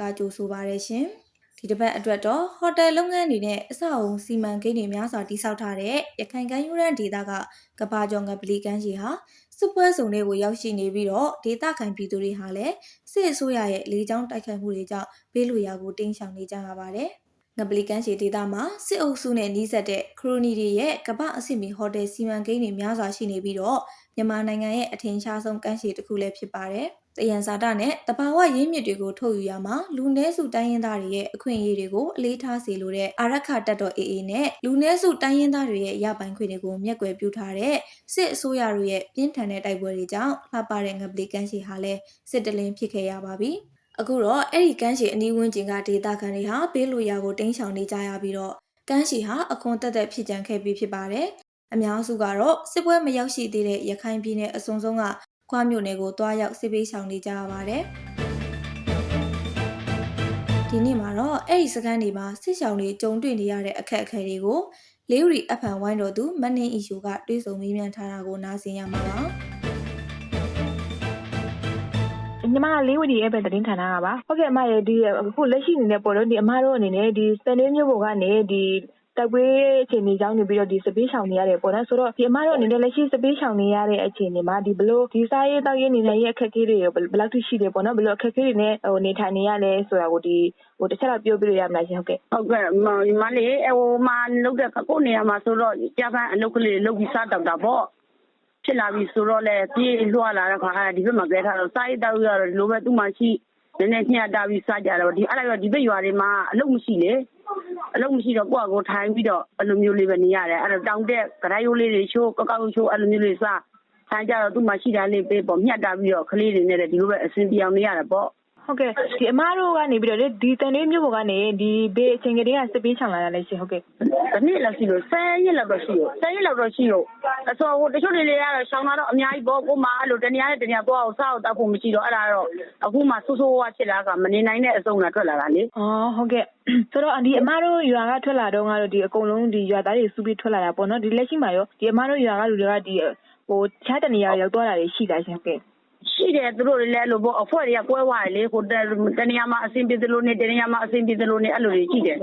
လီရီအဖန်ကကြိုဆိုပါရရှင်ဒီတစ်ပတ်အတွက်တော့ဟိုတယ်လုပ်ငန်းတွေနဲ့အဆောက်အုံစီမံကိန်းတွေများစွာတည်ဆောက်ထားတဲ့ရခိုင်ကမ်းရိုးတန်းဒေသကကဘာကျော်ငပလီကမ်းခြေဟာစစ်ပွဲစုံတွေကိုရောက်ရှိနေပြီးတော့ဒေသခံပြည်သူတွေဟာလည်းစစ်အစိုးရရဲ့လေကြောင်းတိုက်ခိုက်မှုတွေကြောင့်ဘေးလွရာကိုတင်းရှောင်နေကြရပါတယ်ငပလီကမ်းခြေဒေသမှာစစ်အုပ်စုနဲ့နှီးစပ်တဲ့ခရိုနီတွေရဲ့ကမ္ဘာအဆင့်မီဟိုတယ်စီမံကိန်းတွေများစွာရှိနေပြီးတော့မြန်မာနိုင်ငံရဲ့အထင်ရှားဆုံးကမ်းခြေတစ်ခုလည်းဖြစ်ပါတယ်။ တယံဇာတနဲ့တဘာဝရင်းမြစ်တွေကိုထုတ်ယူရမှာလူနည်းစုတိုင်းရင်းသားတွေရဲ့အခွင့်အရေးတွေကိုအလေးထားစေလိုတဲ့အာရခတပ်တော် AA နဲ့လူနည်းစုတိုင်းရင်းသားတွေရဲ့ရပိုင်ခွင့်တွေကိုမျက်ကွယ်ပြုထားတဲ့စစ်အစိုးရတို့ရဲ့ပြင်းထန်တဲ့တိုက်ပွဲတွေကြောင့်လှပတဲ့ငပလီကမ်းခြေဟာလည်းစစ်တလင်းဖြစ်ခဲ့ရပါပြီ။အခုတော့အဲ့ဒီကမ်းခြေအနီးဝန်းကျင်ကဒေသခံတွေဟာဘေးလွရာကိုတင်းရှောင်နေကြရပြီးတော့ကမ်းခြေဟာအခွန်တက်တက်ဖြစ်ကြံခဲ့ပြီးဖြစ်ပါတယ်။အများစုကတော့စစ်ပွဲမရောက်ရှိသေးတဲ့ရခိုင်ပြည်နယ်အစုံဆုံးက ခွားမြို့နယ်ကိုတွားရောက်စစ်ပေးဆောင်နေကြရပါတယ်။ဒီနေ့မှာတော့အဲ့ဒီစကန်တွေမှာစစ်ဆောင်တွေကြုံတွေ့နေရတဲ့အခက်အခဲတွေကိုလေးရီအဖန်ဝိုင်းတော်သူမနှင်းအီရှူကတွေးဆုံမေးမြန်းထားတာကိုနားဆင်ရမှာပါ။ညီမကလေးဝတီရဲ့ပဲသတင်းဌာနကပါဟုတ်ကဲ့အမရေဒီအခုလက်ရှိအနေနဲ့ပေါ့နော်ဒီအမတို့အနေနဲ့ဒီစနေမျိုးပေါ်ကနေဒီ တက်ပွဲအခြေအနေကြောင်းနေပြီးတော့ဒီစပေးဆောင်နေရတယ်ပေါ့နော်ဆိုတော့ဒီအမတို့အနေနဲ့လက်ရှိစပေးဆောင်နေရတဲ့အခြေအနေမှာဒီဘလို့ဒီစားရေးတောက်ရေးနေနေရဲ့အခက်အခဲတွေဘယ်လောက်ထိရှိတယ်ပေါ့နော်ဘလို့အခက်အခဲတွေနဲ့ဟိုနေထိုင်နေရလဲဆိုတာကိုဒီဟိုတစ်ချက်တော့ပြောပြလို့ရမလားရှင်ဟုတ်ကဲ့ဟုတ်ကဲ့မမလေးဟိုမှာလုပ်တဲ့ကိုယ်နေရာမှာဆိုတော့ဂျပန်အလုပ်ကလေးလုပ်ပြီးစားတော့တာပေါ့ဖြစ်လာပြီဆိုတော့လေပြေးလွှားလာတဲ့ခါအဲ့ဒီဘက်မှာကဲထားတော့စားရတောက်ရတော့ဒီလိုပဲသူ့မှာရှိနည်းနည်းညှတာပြီးစားကြတော့ဒီအဲ့ဒါကဒီဘက်ရွာတွေမှာအလုပ်မရှိလေ အလုပ်မရှိတော့ကိုယ့်အကိုထိုင်ပြီးတော့အဲ့လိုမျိုးလေးပဲနေရတယ်အဲ့တော့တောင်တက်ကြရိုးလေးတွေချိုးကောက်ကောက်ချိုးအဲ့လိုမျိုးလေးစားထိုင်ကြတော့သူ့မှာရှိတာလေးပေးပေါ့ညှတာပြီးတော့ကလေးတွေနဲ့ဒီလိုပဲအဆင်ပြေအောင်နေရတာပေါ့ ဟုတ်ကဲ့ဒီအမတို့ကနေပြီးတော့လေဒီတန်လေးမျိုးပေါ်ကနေဒီဘေးအချိန်ကလေးကစစ်ပေးချောင်လာတာလည်းရှင်ဟုတ်ကဲ့ဒီနေ့လောက်ရှိလို့10ရက်လောက်တော့ရှိလို့10ရက်လောက်တော့ရှိလို့အစောဟိုတချို့တွေလည်းကတော့ရှောင်းတာတော့အများကြီးပေါ့ကိုမအဲ့လိုတနေရာနဲ့တနေရာသွားအောင်စားအောင်တောက်ဖို့မရှိတော့အဲ့ဒါတော့အခုမှဆိုးဆိုးဝါးဖြစ်လာကမနေနိုင်တဲ့အစုံလာထွက်လာတာလေอ๋อဟုတ်ကဲ့ဆိုတော့ဒီအမတို့ရွာကထွက်လာတော့ကတော့ဒီအကုန်လုံးဒီရွာသားတွေစုပြီးထွက်လာတာပေါ့နော်ဒီလက်ရှိမှာရောဒီအမတို့ရွာကလူတွေကဒီဟိုခြားတနေရာရောက်သွားတာတွေရှိတာရှင်ဟုတ်ကဲ့ ရှိတယ်သူတို့တွေလည်းအဲ့လိုပေါ့အဖွဲ့တွေကကွဲသွားတယ်လေဟိုတနေရာမှာအဆင်ပြေသလိုနေတနေရာမှာအဆင်ပြေသလိုနေအဲ့လိုတွေရှိတယ်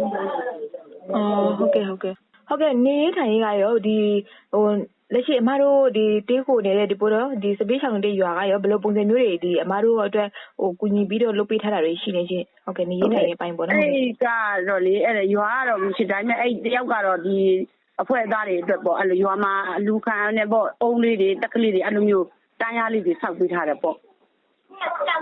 အော်ဟုတ်ကဲ့ဟုတ်ကဲ့ဟုတ်ကဲ့နေရေးထိုင်ရေးကရောဒီဟိုလက်ရှိအမတို့ဒီတေးခိုနေတဲ့ဒီပိုတော့ဒီစပေးဆောင်တဲ့ရွာကရောဘယ်လိုပုံစံမျိုးတွေဒီအမတို့အတွက်ဟိုကူညီပြီးတော့လုပ်ပေးထားတာတွေရှိနေချင်းဟုတ်ကဲ့နေရေးထိုင်ရေးပိုင်းပေါ့နော်အဲ့ဒီကတော့လေအဲ့ဒါရွာကတော့မရှိတိုင်းမဲ့အဲ့တယောက်ကတော့ဒီအဖွဲ့သားတွေအတွက်ပေါ့အဲ့လိုရွာမှာအလူခံနဲ့ပေါ့အုံးလေးတွေတက်ကလေးတွေအဲ့လိုမျိုး တန်းရလေးတွေဆောက်ပေးထားတယ်ပေါ့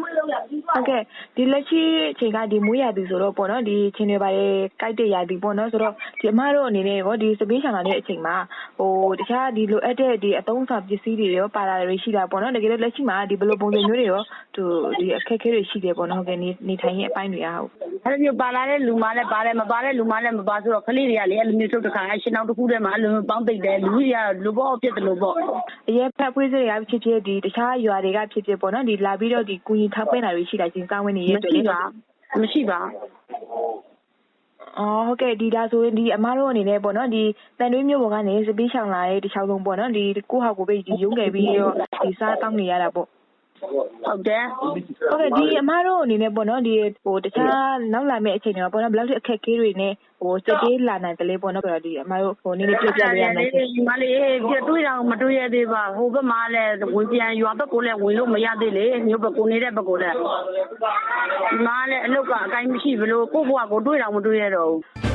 ဟုတ်ကဲ့ဒီလက်ရှိအချိန်ကဒီမွေးရပြီဆိုတော့ပေါ့နော်ဒီအချိန်တွေပါလေကြိုက်တဲ့ရပြီပေါ့နော်ဆိုတော့ဒီအမတို့အနေနဲ့ရောဒီစပေးဆောင်လာတဲ့အချိန်မှာဟိုတခြားဒီလိုအပ်တဲ့ဒီအသုံးဆောင်ပစ္စည်းတွေရောပါလာတွေရှိတာပေါ့နော်တကယ်လို့လက်ရှိမှာဒီဘယ်လိုပုံစံမျိုးတွေရောသူဒီအခက်အခဲတွေရှိတယ်ပေါ့နော်ဟုတ်ကဲ့နေနေထိုင်ရဲ့အပိုင်းတွေကဟုတ်အဲ့လိုမျိုးပါလာတဲ့လူမလည်းပါတယ်မပါတဲ့လူမလည်းမပါဆိုတော့ကလေးတွေကလေအဲ့လိုမျိုးထုတ်တခါအရှင်အောင်တစ်ခုတည်းမှာအဲ့လိုမျိုးပေါင်းသိပ်တယ်လူကြီးကလူပေါ့ဖြစ်တယ်လို့ပေါ့အရက်ဖက်ဖွေးစတွေကဖြစ်ဖြစ်ဒီတခြားရွာတွေကဖြစ်ဖြစ်ပေါ့နော်ဒီလာပြီးတော့ဒီကုညီထောက်ပံ့တာတွေရှိတာချင်းစာဝင်နေရဲ့အတွက်မရှိလေပါမရှိပါအော်ဟုတ်ကဲ့ဒီဒါဆိုရင်ဒီအမတို့အနေနဲ့ပေါ့နော်ဒီတန်တွင်းမျိုးပေါ်ကနေစပီးချောင်လာတဲ့တခြားဆုံးပေါ့နော်ဒီကိုဟာကိုပဲဒီရုံးခဲ့ပြီးတော့ဒီစားတောင်းနေရတာပေါ့ ဟုတ်တယ်ဟုတ်ကဲ့ဒီအမတို့အနေနဲ့ပေါ့နော်ဒီဟိုတခြားနောက်လာမယ့်အချိန်တွေမှာပေါ့နော်ဘယ်လောက်ထိအခက်အခဲတွေနဲ့ဟိုစတေးလာနိုင်တယ်လေပေါ့နော်ဆိုတော့ဒီအမတို့ဟိုနည်းနည်းပြပြပေးရမယ်ရှင်ဒီမလေးပြတွေးတော့မတွေးရသေးပါဟိုဘက်မှာလည်းဝင်ပြန်ရွာဘက်ကိုလည်းဝင်လို့မရသေးလေမြို့ဘက်ကိုနေတဲ့ဘက်ကိုလည်းဒီမှာလည်းအလုတ်ကအကိုင်းမရှိဘလို့ကိုယ့်ဘဝကိုတွေးတော့မတွေးရတော့ဘူး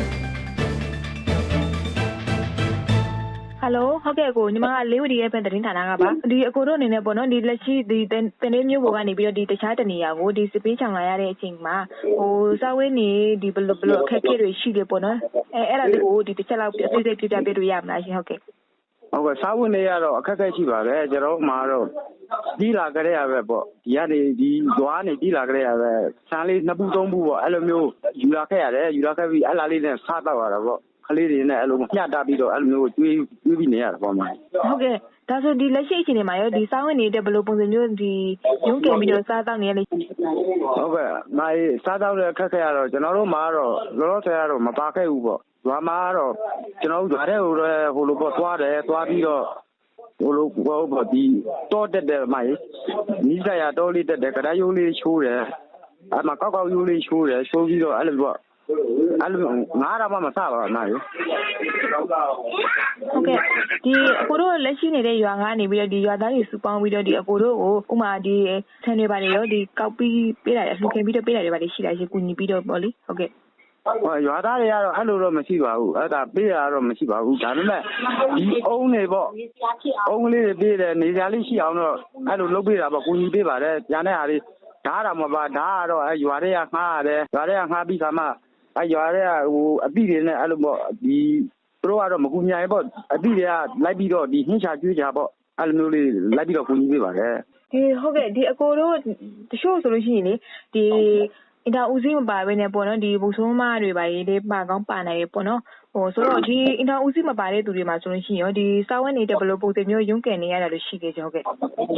ဟယ်လိုဟုတ်ကဲ့ကိုညီမကလေးဝတီရဲ့ပဲသတင်းဌာနကပါဒီအကိုတို့အနေနဲ့ပေါ့နော်ဒီလက်ရှိဒီတန်လေးမျိုးပေါ်ကနေပြီးတော့ဒီတခြားတနေရာကိုဒီစပင်းချောင်လာရတဲ့အချိန်မှာဟိုစာဝင်းနေဒီဘယ်လိုဘယ်လိုအခက်အခဲတွေရှိတယ်ပေါ့နော်အဲအဲ့ဒါလေးကိုဒီတစ်ချက်လောက်ပြည့်စုံပြပြပေးလို့ရမလားရှင်ဟုတ်ကဲ့ဟုတ်ကဲ့စားဝင်တွေကတော့အခက်အခဲရှိပါပဲကျွန်တော်တို့မှာတော့ကြီးလာကြရပဲပေါ့ဒီကနေဒီသွားနေကြီးလာကြရပဲဆန်းလေးနှစ်ပူသုံးပူပေါ့အဲ့လိုမျိုးယူလာခဲ့ရတယ်ယူလာခဲ့ပြီးအဲ့လာလေးနဲ့စားတော့ရတာပေါ့ ကလေးတွေနဲ့အဲ့လိုမျှတာပြီးတော့အဲ့လိုမျိုးကျွေးကျွေးပြီးနေရတာပေါ့မှာဟုတ်ကဲ့ဒါဆိုဒီလက်ရှိအချိန်တွေမှာရောဒီစာဝင်နေတဲ့ဘယ်လိုပုံစံမျိုးဒီရုံးကင်ပြီးတော့စားတောက်နေရလဲဟုတ်ကဲ့မိုင်းစားတော့တဲ့အခက်အခဲကတော့ကျွန်တော်တို့မှာတော့လောလောဆယ်ကတော့မပါခဲ့ဘူးပေါ့ရွာမှာကတော့ကျွန်တော်တို့ရွာထဲဟိုလည်းဟိုလိုပေါ့သွားတယ်သွားပြီးတော့ဟိုလိုဟိုပေါ့ဒီတောတက်တယ်မိုင်းနီးစရာတောလေးတက်တယ်ကြရိုးလေးချိုးတယ်အဲ့မှာကောက်ကောက်ရိုးလေးချိုးတယ်ချိုးပြီးတော့အဲ့လိုပေါ့ အဲ့လိုငားတော့မှမဆပါဘူးအမကြီးဟုတ်ကဲ့ဒီအကိုတို့လက်ရှိနေတဲ့ရွာကနေပြီးတော့ဒီရွာသားတွေစုပေါင်းပြီးတော့ဒီအကိုတို့ကိုဥမာဒီဆန်တွေပါနေရောဒီကောက်ပြီးပေးတာရလှူခင်ပြီးတော့ပေးတာတွေပါလေရှိလားရှင်ကူညီပြီးတော့ပေါ့လေဟုတ်ကဲ့ဟိုရွာသားတွေကတော့အဲ့လိုတော့မရှိပါဘူးအဲ့ဒါပေးရတော့မရှိပါဘူးဒါပေမဲ့ဒီအုံးတွေပေါ့အုံးလေးတွေပေးတယ်နေရာလေးရှိအောင်တော့အဲ့လိုလုပ်ပေးတာပေါ့ကူညီပေးပါတယ်ကျန်တဲ့ဟာတွေဓာတ်တော့မပါဓာတ်ကတော့အဲ့ရွာတွေကငှားရတယ်ရွာတွေကငှားပြီးခါမှ အဲ့ရွာတွေကဟိုအပိတွေနဲ့အဲ့လိုပေါ့ဒီသူတို့ကတော့မကူညီရပေါ့အပိတွေကလိုက်ပြီးတော့ဒီဟင်းချာကျွေးကြပေါ့အဲ့လိုမျိုးလေးလိုက်ပြီးတော့ကူညီပေးပါတယ်ဒီဟုတ်ကဲ့ဒီအကိုတို့တချို့ဆိုလို့ရှိရင်လေဒီအင်တာဦးစီးမပါဘဲနဲ့ပေါ့နော်ဒီဘူဆိုးမတွေပါရေးလေးပါကောင်းပါနိုင်ရေပေါ့နော်ဟို ဆိုတော့ဒီအင်တာဦးစီးမပါတဲ့သူတွေမှာဆိုလို့ရှိရင်ရောဒီစာဝတ်နေတဲ့ဘယ်လိုပုံစံမျိုးရုန်းကန်နေရတာလို့ရှိခဲ့ကြဟုတ်ကဲ့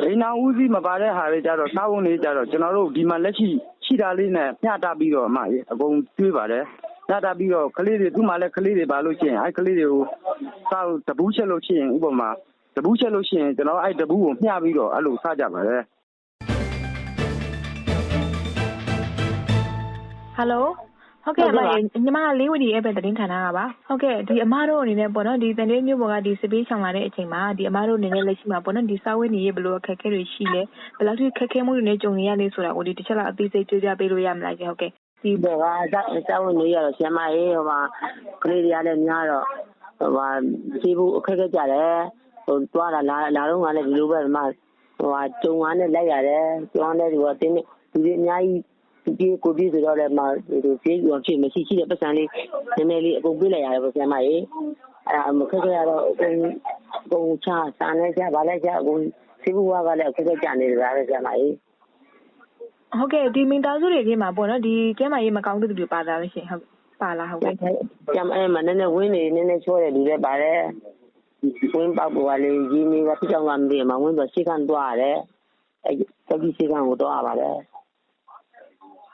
အိမ်နာဦးစီးမပါတဲ့ဟာတွေကြတော့စားဝန်တွေကြတော့ကျွန်တော်တို့ဒီမှာလက်ရှိရှိတာလေးနဲ့မျှတပြီးတော့အမကြီးအကုန်ကျွေးပါတယ်မျှတပြီးတော့ကလေးတွေသူ့မှာလည်းကလေးတွေပါလို့ရှိရင်အဲ့ကလေးတွေကိုစားလို့တပူးချက်လို့ရှိရင်ဥပမာတပူးချက်လို့ရှိရင်ကျွန်တော်အဲ့တပူးကိုမျှပြီးတော့အဲ့လိုစားကြပါတယ်ဟယ်လို ဟုတ်ကဲ့အမရေညီမလေးဝတီရဲ့ပဲသတင်းဌာနကပါဟုတ်ကဲ့ဒီအမတို့အနေနဲ့ပေါ့နော်ဒီတန်လေးမျိုးပေါ်ကဒီစပေးချောင်လာတဲ့အချိန်မှာဒီအမတို့အနေနဲ့လက်ရှိမှာပေါ့နော်ဒီစာဝတ်နေရေးဘယ်လိုအခက်အခဲတွေရှိလဲဘယ်လောက်ထိခက်ခဲမှုတွေနဲ့ကြုံနေရလဲဆိုတာကိုဒီတစ်ချက်လောက်အသေးစိတ်ပြောပြပေးလို့ရမလားရှင်ဟုတ်ကဲ့ဒီဘက်ကစာစာဝင်နေရတော့ဆရာမရေးဟိုမှာကလေးတွေကလည်းများတော့ဟိုမှာစီးဖို့အခက်အခဲကြတယ်ဟိုတွားတာလာလာတော့ကလည်းဒီလိုပဲဒီမှာဟိုဟာကျုံကားနဲ့လိုက်ရတယ်ကျုံကားနဲ့ဒီကတင်းနေဒီတွေအများကြီး ဒီကိုပြီးဆိုတော့လည်းမဒီပြေးရောဖြစ်မရှိရှိတဲ့ပတ်စံလေးနည်းနည်းလေးအကုန်ပေးလိုက်ရတယ်ပေါ့ဆရာမရေးအဲ့ဒါမခက်ခဲရတော့အကုန်အကုန်ချစာနဲ့ချဗာလိုက်ချအကုန်စီးဖို့ကလည်းအခက်အခဲကြနေတယ်ဗျာဆရာမရေးဟုတ်ကဲ့ဒီမိသားစုတွေထဲမှာပေါ့နော်ဒီကျမ်းမာရေးမကောင်းတဲ့သူတွေပါတာလို့ရှင်ဟုတ်ပါလားဟုတ်ကဲ့ကျမအဲမနည်းနည်းဝင်းနေနည်းနည်းချောတယ်လူတွေပါတယ်ဝင်းပေါက်ပေါ်ကလေရင်းနေကဖြစ်ကြောင်ကမသိမှာဝင်းတော့ရှေ့ကန်သွားရတယ်အဲတတိရှေ့ကန်ကိုသွားရပါတယ်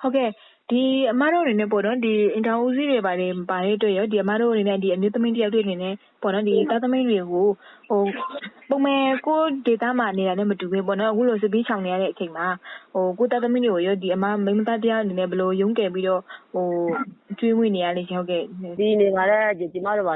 ဟုတ်ကဲ့ ဒီအမတို့အနေနဲ့ပေါ့နော်ဒီအင်တာဦးစီးတွေပါနေပါတဲ့အတွက်ရောဒီအမတို့အနေနဲ့ဒီအမျိုးသမီးတယောက်တွေအနေနဲ့ပေါ့နော်ဒီသားသမီးတွေကိုဟိုပုံမှန် ကိုဒေတာမှာနေတာနဲ့ မတူဘူးပေါ့နော် အခုလိုစပီးချောင်နေရတဲ့အချိန်မှာဟိုကိုသားသမီးတွေကိုရောဒီအမမိန်းမသားတရားအနေနဲ့ ဘယ်လို ရုန်းကန်ပြီးတော့ဟိုကျွေးမွေးနေရလဲရှင်ဟုတ်ကဲ့ဒီနေပါလေကျမတို့က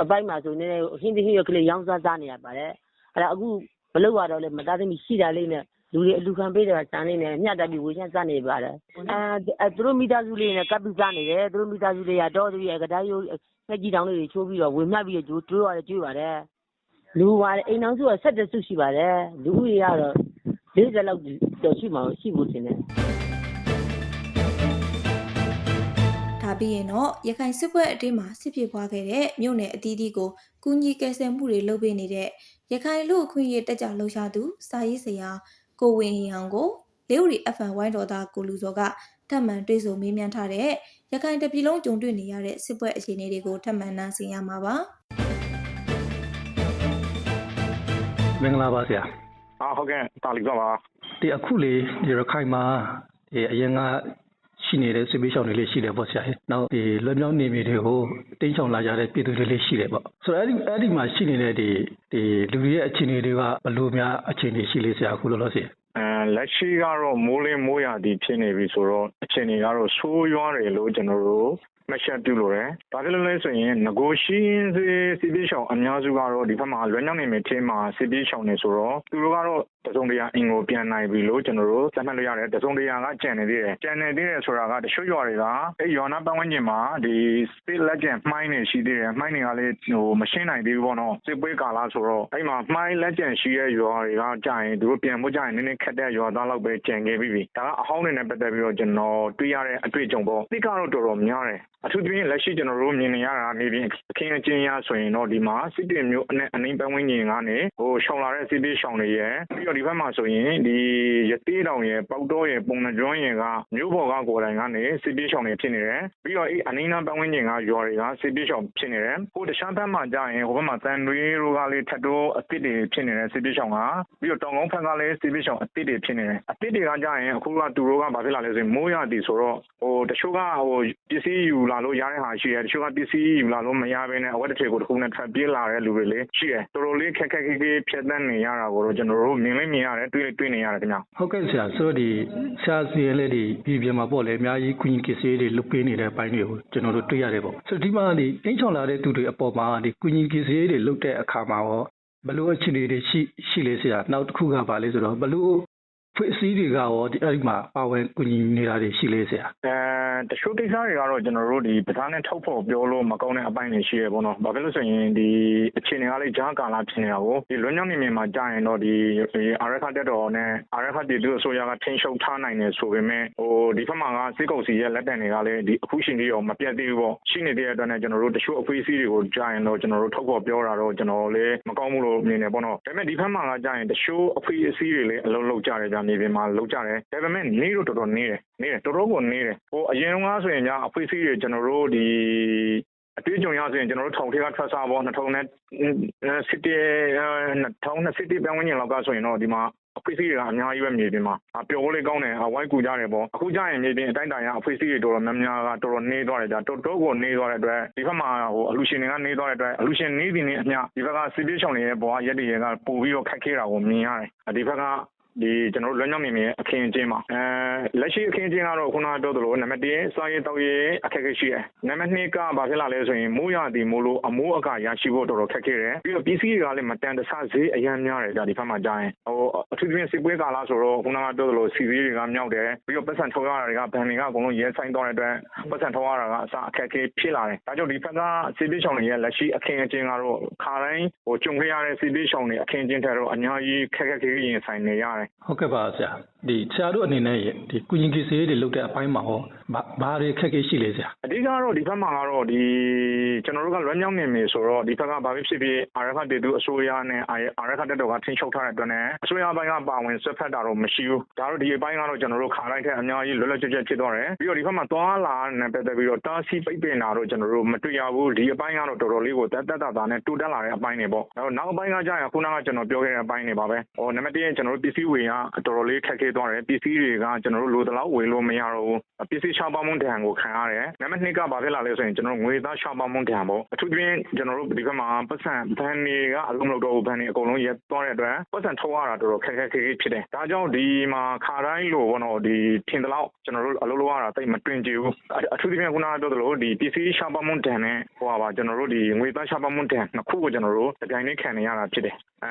အပိုက်မှာဆိုနေဟင်းတိဟင်းရကလေး ရောင်းစားစားနေရပါတယ်အဲ့ဒါအခု မလုပ်ရတော့လေမသားသမီးရှိတာလေးနဲ့ လူတွေအလူခံပေးတယ်စံလေးနဲ့မျှတပြီးဝေချမ်းစားနေပါတယ်အဲသူတို့မိသားစုလေးနဲ့ကပ်ပြီးစားနေတယ်သူတို့မိသားစုလေးကတော့သူရဲ့ကတိုင်းရိုးငှက်ကြီးတောင်လေးတွေချိုးပြီးတော့ဝေမျှပြီးတော့ကျွေးရတယ်ကျွေးပါတယ်လူပါတယ်အိမ်အောင်စုက7စုရှိပါတယ်လူဦးရေကတော့40လောက်ကျော်ရှိမှာရှိဖို့တင်တယ်ဒါပြီးရင်တော့ရခိုင်စစ်ပွဲအတွင်းမှာစစ်ဖြစ်ပွားခဲ့တဲ့မြို့နယ်အသီးသီးကိုကူညီကယ်ဆယ်မှုတွေလုပ်ပေးနေတဲ့ရခိုင်လူအခွင့်အရေးတက်ကြလှုပ်ရှားသူစာရေးဆရာ ကိုဝင်းဟီအောင်ကိုလေးဝရီ FM ဝိုင်းတော်သားကိုလူစောကထပ်မံတွေ့ဆုံမေးမြန်းထားတဲ့ရခိုင်တပြည်လုံးကြုံတွေ့နေရတဲ့စစ်ပွဲအခြေအနေတွေကိုထပ်မံနားဆင်ရမှာပါမင်္ဂလာပါဆရာอ่าဟုတ်ကဲ့တာလီပါပါဒီအခုလေဒီရခိုင်မှာဒီအရင်က ရှိနေတဲ့စစ်ပေးရှောင်တွေလေးရှိတယ်ပေါ့ဆရာဟဲ့နောက်ဒီလွတ်မြောက်နေမြေတွေကိုတင်းချောင်လာကြတဲ့ပြည်သူတွေလေးရှိတယ်ပေါ့ဆိုတော့အဲ့ဒီအဲ့ဒီမှာရှိနေတဲ့ဒီဒီလူတွေရဲ့အခြေအနေတွေကဘယ်လိုများအခြေအနေရှိလဲဆရာအခုလောလောဆယ်အဲလက်ရှိကတော့မိုးလင်းမိုးရသည်ဖြစ်နေပြီဆိုတော့အချိန်တွေကတော့ဆိုးရွားတယ်လို့ကျွန်တော်တို့မရှက်ပြုလို့ရတယ်။ဒါဖြစ်လို့လဲဆိုရင်ငကိုရှိင်းစေစီပီရှောင်းအများစုကတော့ဒီဘက်မှာလွယ်ညောင်းနေမယ်ထင်းမှာစီပီရှောင်းနေဆိုတော့သူတို့ကတော့တစုံတရာအင်ကိုပြန်နိုင်ပြီလို့ကျွန်တော်တို့သတ်မှတ်လို့ရတယ်။တစုံတရာကကြံနေသေးတယ်။ကြံနေသေးတယ်ဆိုတာကတချို့ရွာတွေကအဲ့ရွာနာပတ်ဝန်းကျင်မှာဒီ state legend မှိုင်းနေရှိသေးတယ်။မှိုင်းတွေကလည်းဟိုမရှင်းနိုင်သေးဘူးပေါ့နော်။စစ်ပွဲကာလဆိုတော့အဲ့မှာမှိုင်း legend ရှိတဲ့ရွာတွေကကြာရင်သူတို့ပြန်ဖို့ကြာရင်နည်းနည်းခက်တဲ့ရွာသားလောက်ပဲကြံခဲ့ပြီးပြီ။ဒါကအဟောင်းတွေနဲ့ပတ်သက်ပြီးတော့ကျွန်တော်တွေ့ရတဲ့အတွေ့အကြုံပေါ့။တိကတော့တော်တော်များတယ်။အထူးသဖြင့်လက်ရှိကျွန်တော်တို့မြင်နေရတာနေပြင်အခင်းအကျင်းရဆိုရင်တော့ဒီမှာစစ်တေမျိုးအနဲ့အနိုင်ပတ်ဝန်းကျင်ကနေဟိုရှောင်လာတဲ့စစ်တေရှောင်တွေရဲ့ပြီးတော့ဒီဘက်မှာဆိုရင်ဒီရသေးတောင်ရဲ့ပေါက်တော့ရဲ့ပုံနှကျွန်းရဲ့ကမျိုးပေါ်ကကိုယ်တိုင်ကနေစစ်တေရှောင်တွေဖြစ်နေတယ်ပြီးတော့အဲ့အနိုင်နာပတ်ဝန်းကျင်ကရွာတွေကစစ်တေရှောင်ဖြစ်နေတယ်ဟိုတခြားဘက်မှာကြာရင်ဟိုဘက်မှာတန်တွေးတို့ကလေးထပ်တော့အစ်စ်တွေဖြစ်နေတဲ့စစ်တေရှောင်ကပြီးတော့တောင်ကုန်းဘက်ကလည်းစစ်တေရှောင်အစ်စ်တွေဖြစ်နေတယ်အစ်စ်တွေကကြာရင်အခုကသူတို့ကဘာဖြစ်လာလဲဆိုရင်မိုးရသည်ဆိုတော့ဟိုတချို့ကဟိုပစ္စည်းယူလာလို့ရတဲ့ဟာရှိတယ်တချို့ကပစ္စည်းယူလာလို့မရဘဲနဲ့အဝတ်တစ်ထည်ကိုတစ်ခုနဲ့ထွက်ပြေးလာတဲ့လူတွေလည်းရှိတယ်တော်တော်လေးခက်ခက်ခဲခဲဖြတ်သန်းနေရတာကိုတော့ကျွန်တော်တို့မြင်လည်းမြင်ရတယ်တွေ့လည်းတွေ့နေရတယ်ခင်ဗျာဟုတ်ကဲ့ဆရာဆိုတော့ဒီဆရာစီရဲ့လည်းဒီပြည်ပြမှာပေါ့လေအများကြီးကုညီကစ္စည်းတွေလုတ်ပေးနေတဲ့အပိုင်းတွေကိုကျွန်တော်တို့တွေ့ရတယ်ပေါ့ဆိုတော့ဒီမှာဒီတင်းချောင်လာတဲ့သူတွေအပေါ်မှာဒီကုညီကစ္စည်းတွေလုတ်တဲ့အခါမှာရောဘယ်လိုအခြေအနေတွေရှိရှိလဲဆရာနောက်တစ်ခုကပါလဲဆိုတော့ဘယ်လို ဖွဲ့စည်းတွေကရောဒီအဲ့ဒီမှာပါဝင်ကုညီနေတာတွေရှိလဲဆရာအဲတချို့ကိစ္စတွေကတော့ကျွန်တော်တို့ဒီပဓာနဲ့ထုတ်ဖို့ပြောလို့မကောင်းတဲ့အပိုင်းတွေရှိရပေါ့နော်။ဘာဖြစ်လို့ဆိုရင်ဒီအခြေအနေကလေးဂျားကာလာဖြစ်နေတာကိုဒီလွန်မြောက်နေမြင်မှာကြာရင်တော့ဒီဒီအာရခတက်တော်နဲ့အာရခတည်သူအစိုးရကထိန်းချုပ်ထားနိုင်တယ်ဆိုပေမဲ့ဟိုဒီဘက်မှာကစစ်ကောင်စီရဲ့လက်တံတွေကလည်းဒီအခုရှင်ကြီးတော့မပြတ်သေးဘူးပေါ့။ရှိနေတဲ့အတွက်နဲ့ကျွန်တော်တို့တချို့အဖွေးအစည်းတွေကိုကြာရင်တော့ကျွန်တော်တို့ထုတ်ဖို့ပြောတာတော့ကျွန်တော်လည်းမကောင်းဘူးလို့မြင်နေပေါ့နော်။ဒါပေမဲ့ဒီဘက်မှာကကြာရင်တချို့အဖွေးအစည်းတွေလည်းအလုံးလုံးကြတယ်ကြာနေပြင်မှာလုံးကြတယ်။ဒါပေမဲ့နေတော့တော်တော်နေတယ်နေတယ်တော်တော်ကိုနေတယ်။ဟိုအရင်ကဆိုရင်ညာအဖွေးအစည်းတွေကျွန်တော်တို့ဒီအတွေ့အကြုံရဆိုရင်ကျွန်တော်တို့ထောင်ထက်ကထွက်စားပေါ့2000နဲ့စစ်တေ2020ပြောင်းဝင်ရင်လောက်ကဆိုရင်တော့ဒီမှာအဖွေးစီးတွေကအများကြီးပဲမြေပြင်မှာအပျော်လေးကောင်းတယ်အဝိုင်းကူကြတယ်ပေါ့အခုကျရင်မြေပြင်အတိုင်းတိုင်ကအဖွေးစီးတွေတော်တော်များများကတော်တော်နေသွားတယ်ကြာတော်တော်ကိုနေသွားတဲ့အတွက်ဒီဘက်မှာဟိုအလူရှင်တွေကနေသွားတဲ့အတွက်အလူရှင်နေသည်နဲ့အမျှဒီဘက်ကစစ်ပြေးချောင်တွေရဲ့ဘဝရက်တွေရဲ့ကပို့ပြီးတော့ခက်ခဲတာကိုမြင်ရတယ်ဒီဘက်က ဒီကျွန်တော်တို့လွမ်းမြောက်နေမြင်အခင်းအကျင်းမှာအဲလက်ရှိအခင်းအကျင်းကတော့ခုနပြောသလိုနံပါတ်1စာရေးတောက်ရေးအခက်အခဲရှိတယ်နံပါတ်2ကဘာဖြစ်လာလဲဆိုရင်မိုးရသည်မို့လို့အမိုးအကာရရှိဖို့တော်တော်ခက်ခဲတယ်ပြီးတော့ပစ္စည်းတွေကလည်းမတန်တဆဈေးအများများတယ်ဒါဒီဘက်မှာကြာရင်ဟိုအထူးသဖြင့်စစ်ပွဲကာလဆိုတော့ခုနကပြောသလိုစီစည်းတွေကမြောက်တယ်ပြီးတော့ပတ်စံထောက်ရတာတွေကဘန်တွေကအကုန်လုံးရဲဆိုင်သွားတဲ့အတွက်ပတ်စံထောက်ရတာကအစအခက်အခဲဖြစ်လာတယ်ဒါကြောင့်ဒီဘက်ကစစ်ပြေးချောင်တွေရဲ့လက်ရှိအခင်းအကျင်းကတော့ခါတိုင်းဟိုကြုံခဲ့ရတဲ့စစ်ပြေးချောင်တွေအခင်းအကျင်းတွေတော့အများကြီးခက်ခက်ခဲခဲရင်ဆိုင်နေရတယ်ဟုတ်ကဲ့ပါဆရာဒီဆရာတို့အနေနဲ့ဒီကုညီကစ္စည်းတွေလုတ်တဲ့အပိုင်းမှာဟောဘာဘာတွေခက်ခဲရှိလဲဆရာအဓိကတော့ဒီဘက်မှာကတော့ဒီကျွန်တော်တို့ကလွမ်းမြောက်နေပြီဆိုတော့ဒီဘက်ကဘာဖြစ်ဖြစ်ဖြစ်အာရခတေသူအစိုးရနဲ့အာရခတက်တော်ကထိန်းချုပ်ထားတဲ့အတွက်နဲ့အစိုးရဘက်ကပါဝင်ဆွတ်ဖက်တာတော့မရှိဘူးဒါတော့ဒီအပိုင်းကတော့ကျွန်တော်တို့ခါတိုင်းထက်အများကြီးလွတ်လပ်ကျွတ်ကျွတ်ဖြစ်သွားတယ်ပြီးတော့ဒီဘက်မှာသွားလာနဲ့ပတ်သက်ပြီးတော့တားဆီးပိတ်ပင်တာတော့ကျွန်တော်တို့မတွေ့ရဘူးဒီအပိုင်းကတော့တော်တော်လေးကိုတက်တက်တာတာနဲ့တူတက်လာတဲ့အပိုင်းတွေပေါ့အဲတော့နောက်အပိုင်းကကြာရင်ခုနကကျွန်တော်ပြောခဲ့တဲ့အပိုင်းတွေပါပဲဟိုနံပါတ်1ကျွန်တော်တို့ပစ္စည်းဝေကတော်တော်လေးခက်ခဲသွားတယ်ပစ္စည်းတွေကကျွန်တော်တို့လိုတလောက်ဝေလို့မရတော့ဘူးပစ္စည်းချပါမှုတံကိုခံရတယ်နံပါတ်2ကဘာဖြစ်လာလဲဆိုရင်ကျွန်တော်တို့ငွေသားချပါမှုတံပေါ့အထူးသဖြင့်ကျွန်တော်တို့ဒီဘက်မှာပတ်စံဘန်တွေကအလုံးမလို့တော့ဘူးဘန်တွေအကုန်လုံးရက်သွားတဲ့အတွက်ပတ်စံထုတ်ရတာတော်တော်ခက်ခဲခဲဖြစ်တယ်ဒါကြောင့်ဒီမှာခါတိုင်းလို့ဘောနော်ဒီထင်တလောက်ကျွန်တော်တို့အလုပ်လုပ်ရတာတိတ်မတွင်ကြဘူးအထူးသဖြင့်ခုနကပြောသလိုဒီပစ္စည်းချပါမှုတံနဲ့ဟိုပါကျွန်တော်တို့ဒီငွေသားချပါမှုတံနှစ်ခုကိုကျွန်တော်တို့တိုင်နေခံနေရတာဖြစ်တယ်အဲ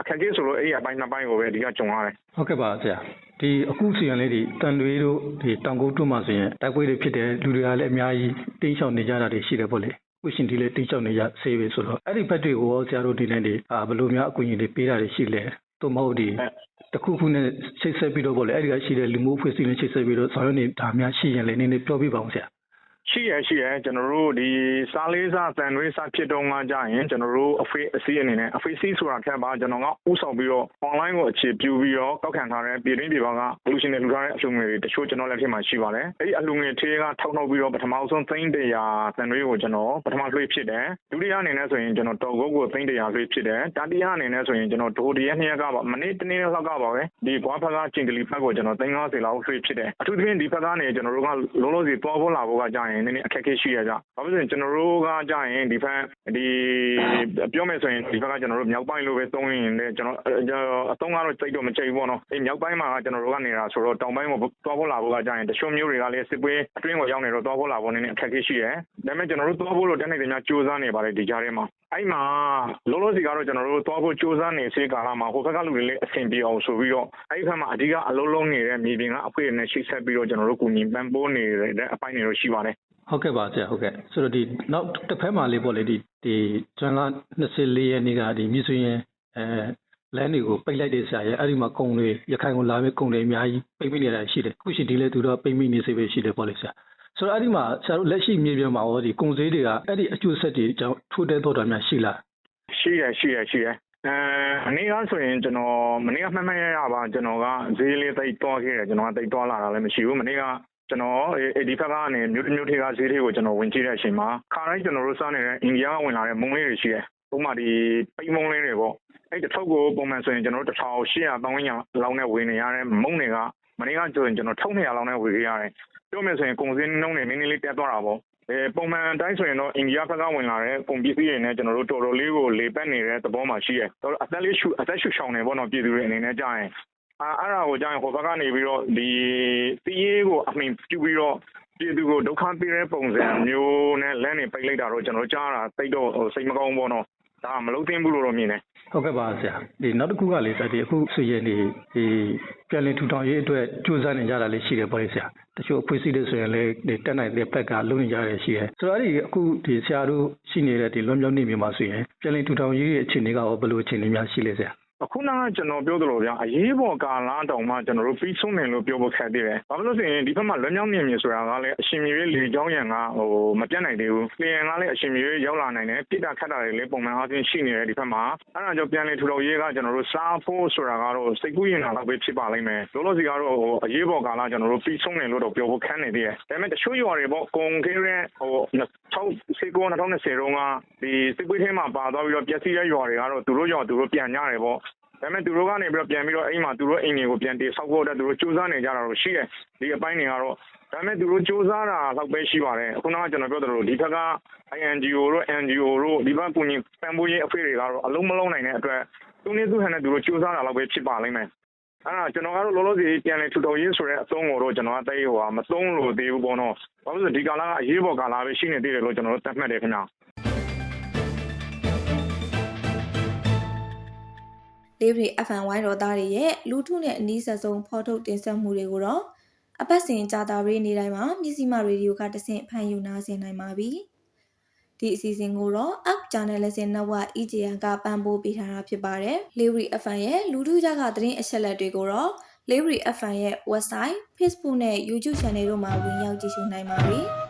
အခက်အခဲဆိုလို့အဲ့ဒီအပိုင်းနှစ်ပိုင်းကိုပဲအဓိကကြုံရတယ်ဟုတ်ကဲ့ပါဆရာဒီအခုစီရင်လေးဒီတန်တွေးတို့ဒီတောင်ကုတ်တို့မှာဆိုရင်တိုက်ပွဲတွေဖြစ်တယ်လူတွေကလည်းအများကြီးတင်းချောင်နေကြတာတွေရှိတယ်ပေါ့လေခုရှင်ဒီလေတင်းချောင်နေကြဆေးပဲဆိုတော့အဲ့ဒီဘက်တွေကိုရောဆရာတို့ဒီနေ့ဒီအာဘယ်လိုများအကူအညီတွေပေးတာတွေရှိလဲသို့မဟုတ်ဒီတခုခုနဲ့ချိတ်ဆက်ပြီးတော့ပေါ့လေအဲ့ဒီကရှိတဲ့လူမှုအဖွဲ့အစည်းနဲ့ချိတ်ဆက်ပြီးတော့ဆောင်ရွက်နေတာများရှိရင်လည်းနည်းနည်းပြောပြပါအောင်ဆရာ ရှိရရှိရကျွန်တော်တို့ဒီစားလေးစားတန်တွေးစားဖြစ်တော့မှကြရင်ကျွန်တော်တို့အဖေအစည်းအနေနဲ့အဖေစီးဆိုတာထက်ပါကျွန်တော်ကဥဆောင်ပြီးတော့ online ကိုအခြေပြုပြီးတော့ကောက်ခံထားတဲ့ပြည်တွင်းပြည်ပက solution တွေလူထားတဲ့အလှူငွေတွေတချို့ကျွန်တော်လက်ထက်မှာရှိပါတယ်အဲ့ဒီအလှူငွေထေးကထောက်နှုတ်ပြီးတော့ပထမဆုံးသိန်းတရာတန်တွေးကိုကျွန်တော်ပထမလွှေးဖြစ်တယ်ဒုတိယအနေနဲ့ဆိုရင်ကျွန်တော်တော်ကုတ်ကိုသိန်းတရာလွှေးဖြစ်တယ်တတိယအနေနဲ့ဆိုရင်ကျွန်တော်ဒိုဒီရဲ့နှစ်ရက်ကပါမနေ့တနေ့လောက်ကပါပဲဒီကွာဖက်ကကျင်ကလီဖက်ကိုကျွန်တော်သိန်း50လောက်လွှေးဖြစ်တယ်အထူးသဖြင့်ဒီဖက်ကနေကျွန်တော်တို့ကလုံးလုံးစီသွားဖို့လာဖို့ကကြာရင်နည်းနည်းအခက်အခဲရှိရကြဘာဖြစ်လို့လဲကျွန်တော်တို့ကကြာရင်ဒီဖက်ဒီပြောမယ်ဆိုရင်ဒီဖက်ကကျွန်တော်တို့မြောက်ပိုင်းလိုပဲသုံးရင်လည်းကျွန်တော်အသုံးကတော့စိတ်တော့မချိတ်ဘူးပေါ့နော်အဲမြောက်ပိုင်းမှာကျွန်တော်တို့ကနေတာဆိုတော့တောင်ပိုင်းကိုသွားဖို့လာဖို့ကကြာရင်တချို့မျိုးတွေကလည်းစစ်ပွဲအတွင်းကိုရောက်နေတော့သွားဖို့လာဖို့နည်းနည်းအခက်အခဲရှိတယ်ဒါပေမဲ့ကျွန်တော်တို့သွားဖို့လို့တက်နေတယ်များစူးစမ်းနေပါတယ်ဒီကြားထဲမှာအဲ့မှာလုံးလုံးစီကတော့ကျွန်တော်တို့သွားဖို့စူးစမ်းနေစေကာလမှာဟိုဘက်ကလူတွေလည်းအဆင်ပြေအောင်ဆိုပြီးတော့အဲ့ဒီဘက်မှာအဓိကအလုံးလုံးနေတဲ့မြေပြင်ကအဖွေးနဲ့ရှိတ်ဆက်ပြီးတော့ကျွန်တော်တို့ကူညီပံ့ပိုးနေတဲ့အပိုင်းတွေတော့ရှိပါတယ် ဟုတ်ကဲ့ပါဆရာဟုတ်ကဲ့ဆိုတော့ဒီနောက်တစ်ဖက်မှာလေးပေါ့လေဒီဒီဇွန်လ24ရက်နေ့ကဒီမြစ်စွင်းရဲ့အဲလမ်းတွေကိုပိတ်လိုက်တဲ့ဆရာရဲ့အဲ့ဒီမှာကုံတွေရခိုင်ကိုလာမဲ့ကုံတွေအများကြီးပိတ်မိနေတာရှိတယ်အခုရှိဒီလေသူတော့ပိတ်မိနေစေပဲရှိတယ်ပေါ့လေဆရာဆိုတော့အဲ့ဒီမှာဆရာတို့လက်ရှိမြေပြင်မှာရောဒီကုံစည်းတွေကအဲ့ဒီအကျိုးဆက်တွေအကြောင်းထိုးတဲတော့တာများရှိလားရှိရရှိရရှိရအဲအနေကဆိုရင်ကျွန်တော်မနေ့ကမှတ်မှတ်ရရပါကျွန်တော်ကဈေးလေးတိတ်တွားခဲ့တယ်ကျွန်တော်ကတိတ်တွားလာတာလည်းမရှိဘူးမနေ့က ကျွန်တော်ဒီဘက်ကနေမြို့မြို့ထေကဈေးတွေကိုကျွန်တော်ဝင်ကြည့်တဲ့အချိန်မှာခါတိုင်းကျွန်တော်တို့စားနေတဲ့အိန္ဒိယကဝင်လာတဲ့မုံလေးတွေရှိတယ်။ဥပမာဒီပိမုံလေးတွေပေါ့။အဲ့တစ်ထုပ်ကိုပုံမှန်ဆိုရင်ကျွန်တော်တို့1800တောင်းရလောက်နဲ့ဝင်နေရတဲ့မုံတွေကမနေ့ကဆိုရင်ကျွန်တော်1200လောက်နဲ့ဝေခဲ့ရတယ်။ပြောမယ်ဆိုရင်ကုန်စည်နှုန်းတွေနည်းနည်းလေးတက်သွားတာပေါ့အဲပုံမှန်အတိုင်းဆိုရင်တော့အိန္ဒိယဘက်ကဝင်လာတဲ့ကုန်ပစ္စည်းတွေနဲ့ကျွန်တော်တို့တော်တော်လေးကိုလေပတ်နေတဲ့သဘောမှာရှိရဲတော်တော်အသက်လေးရှူအသက်ရှူချောင်းနေပေါ့နော်ပြည်သူတွေအနေနဲ့ကြာရင် အာအဲ့ဒါကိုကြာရင်ဟိုဘက်ကနေပြီးတော့ဒီစီးရေးကိုအမှန်ပြုပြီးတော့ပြည်သူကိုဒုက္ခပေးတဲ့ပုံစံမျိုးနဲ့လမ်းနေပိတ်လိုက်တာတော့ကျွန်တော်ကြားတာတိတ်တော့ဟိုစိတ်မကောင်းဘူးပေါ့နော်ဒါမလုံးသင့်ဘူးလို့တော့မြင်တယ်ဟုတ်ကဲ့ပါဆရာဒီနောက်တစ်ခုကလေဆရာဒီအခုဆိုရင်ဒီဒီပြန်လည်ထူထောင်ရေးအတွက်ကြိုးစားနေကြတာလေးရှိတယ်ပေါ့လေဆရာတချို့အဖွဲ့အစည်းတွေဆိုရင်လည်းဒီတက်နိုင်တဲ့ဘက်ကလုပ်နေကြရရှိတယ်ဆိုတော့အဲ့ဒီအခုဒီဆရာတို့ရှိနေတဲ့ဒီလွန်မြောက်နေမြေမှာဆိုရင်ပြန်လည်ထူထောင်ရေးရဲ့အခြေအနေကရောဘယ်လိုအခြေအနေများရှိလဲဆရာ အခုနကကျွန်တော်ပြောသလိုဗျာအရေးပေါ်ကာလတောင်မှကျွန်တော်တို့ပြီးဆုံးတယ်လို့ပြောဖို့ခက်သေးတယ်။ဘာဖြစ်လို့ဆိုရင်ဒီဘက်မှာလွမ်းမြောက်မြင်မြင်ဆိုတာကလည်းအရှင်မြေရေးလေကြောင်းရံကဟိုမပြတ်နိုင်သေးဘူး။လေရန်ကလည်းအရှင်မြေရေးရောက်လာနိုင်တယ်။ပြစ်တာခတ်တာတွေလည်းပုံမှန်အားဖြင့်ရှိနေတယ်ဒီဘက်မှာ။အဲ့ဒါကြောင့်ပြန်လည်ထူထောင်ရေးကကျွန်တော်တို့စားဖို့ဆိုတာကတော့စိတ်ကူးရင်တာတော့ပဲဖြစ်ပါလိမ့်မယ်။လောလောဆယ်ကတော့ဟိုအရေးပေါ်ကာလကျွန်တော်တို့ပြီးဆုံးတယ်လို့တော့ပြောဖို့ခက်နေသေးတယ်။ဒါပေမဲ့တချို့ရွာတွေပေါ့ကုန်ခဲတဲ့ဟို2019 2020တုန်းကဒီစစ်ကွေးထဲမှာပါသွားပြီးတော့ပျက်စီးတဲ့ရွာတွေကတော့သူတို့ရွာသူတို့ပြန်ကြတယ်ပေါ့။ ဒါပေမဲ့သူတို့ကနေပြီးတော့ပြန်ပြီးတော့အိမ်မှာသူတို့အိမ်တွေကိုပြန်တေဆောက်ဖို့အတွက်သူတို့စူးစမ်းနေကြတာတော့ရှိတယ်ဒီအပိုင်းတွေကတော့ဒါပေမဲ့သူတို့စူးစမ်းတာတော့ပဲရှိပါတယ်အခုနကကျွန်တော်ပြောသလိုဒီဘက်က INGO တို့ NGO တို့ဒီဘက်ကူညီပံ့ပိုးရေးအဖွဲ့တွေကတော့အလုံးမလုံးနိုင်တဲ့အတွက်သူနည်းသူဟန်နဲ့သူတို့စူးစမ်းတာတော့ပဲဖြစ်ပါလိမ့်မယ်အဲ့ဒါကျွန်တော်ကတော့လောလောဆယ်ပြန်လေထူထောင်ရေးဆိုတဲ့အသုံးကိုတော့ကျွန်တော်ကတိတ်ဟိုဟာမသုံးလို့သေးဘူးပေါ့နော်ဘာလို့လဲဆိုဒီကာလကအရေးပေါ်ကာလပဲရှိနေသေးတယ်လို့ကျွန်တော်တို့သတ်မှတ်တယ်ခင်ဗျာ လေးပရီ FM ဝိုင်းတော်သားတွေရဲ့လူထုနဲ့အနီးဆက်ဆုံးဖော်ထုတ်တင်ဆက်မှုတွေကိုတော့အပတ်စဉ်ကြာတာရေးနေ့တိုင်းမှာမြစီမရေဒီယိုကတဆင့်ဖန်ယူနာဆင်နိုင်ပါပြီ။ဒီအစီအစဉ်ကိုတော့ Up Journalism Network EJN ကပံ့ပိုးပေးထားတာဖြစ်ပါတယ်။လေးပရီ FM ရဲ့လူထုကြကသတင်းအချက်အလက်တွေကိုတော့လေးပရီ FM ရဲ့ website, Facebook နဲ့ YouTube Channel တို့မှာဝင်ရောက်ကြည့်ရှုနိုင်ပါပြီ။